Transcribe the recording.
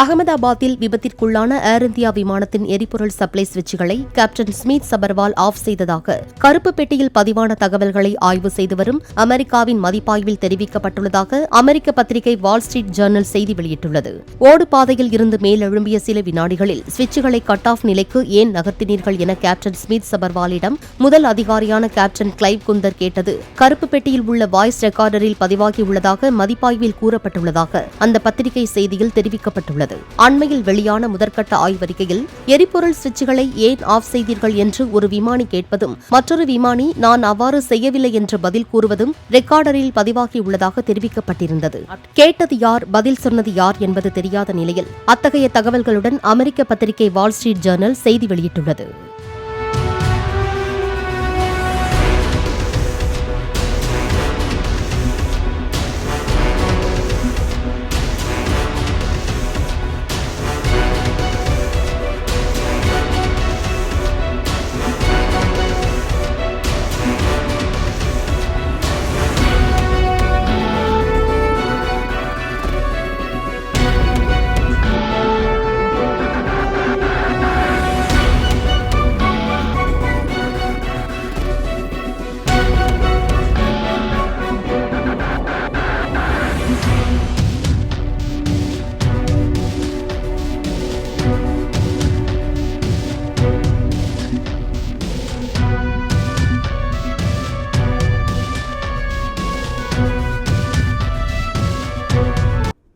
அகமதாபாத்தில் விபத்திற்குள்ளான ஏர் இந்தியா விமானத்தின் எரிபொருள் சப்ளை சுவிட்சுகளை கேப்டன் ஸ்மித் சபர்வால் ஆஃப் செய்ததாக கருப்பு பெட்டியில் பதிவான தகவல்களை ஆய்வு செய்து வரும் அமெரிக்காவின் மதிப்பாய்வில் தெரிவிக்கப்பட்டுள்ளதாக அமெரிக்க பத்திரிகை வால் ஸ்ட்ரீட் ஜேர்னல் செய்தி வெளியிட்டுள்ளது. ஓடு பாதையில் இருந்து மேலெழும்பிய சில வினாடிகளில் சுவிட்சுகளை கட் ஆஃப் நிலைக்கு ஏன் நகர்த்தினீர்கள் என கேப்டன் ஸ்மித் சபர்வாலிடம் முதல் அதிகாரியான கேப்டன் கிளைவ் குந்தர் கேட்டது. கருப்பு பெட்டியில் உள்ள வாய்ஸ் ரெக்கார்டரில் பதிவாகியுள்ளதாக மதிப்பாய்வில் கூறப்பட்டுள்ளதாக அந்த பத்திரிகை செய்தியில் தெரிவிக்கப்பட்டுள்ளது. அண்மையில் வெளியான முதற்கட்ட ஆய்வறிக்கையில் எரிபொருள் சுவிட்சுகளை ஏன் ஆஃப் செய்தீர்கள் என்று ஒரு விமானி கேட்பதும் மற்றொரு விமானி நான் அவ்வாறு செய்யவில்லை என்று பதில் கூறுவதும் ரெக்கார்டரில் பதிவாகியுள்ளதாக தெரிவிக்கப்பட்டிருந்தது. கேட்டது யார் பதில் சொன்னது யார் என்பது தெரியாத நிலையில் அத்தகைய தகவல்களுடன் அமெரிக்க பத்திரிகை வால் ஸ்ட்ரீட் ஜேர்னல் செய்தி வெளியிட்டுள்ளது.